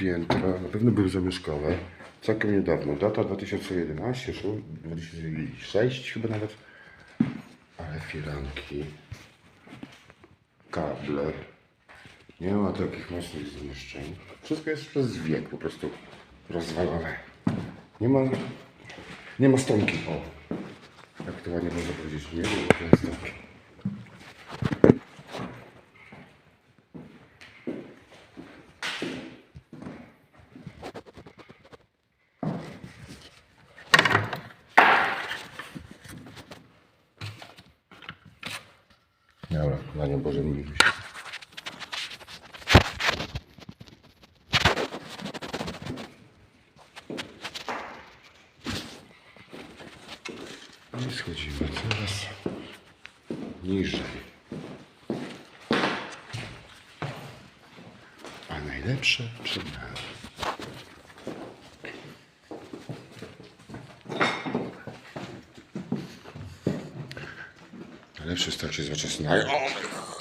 piętra, na pewno były zamieszkałe. Całkiem niedawno. Data 2011, szu- 2006 chyba nawet. Ale firanki, kable. Nie ma takich mocnych zniszczeń. Wszystko jest przez wiek po prostu rozwalone. Nie ma, nie ma stonki. O, jak to ładnie można powiedzieć. Nie ma stonki. Dobra, na nią mówimy się. I schodzimy coraz niżej. A najlepsze przed nami. Lepszy strach się zwłaszcza snaj. O!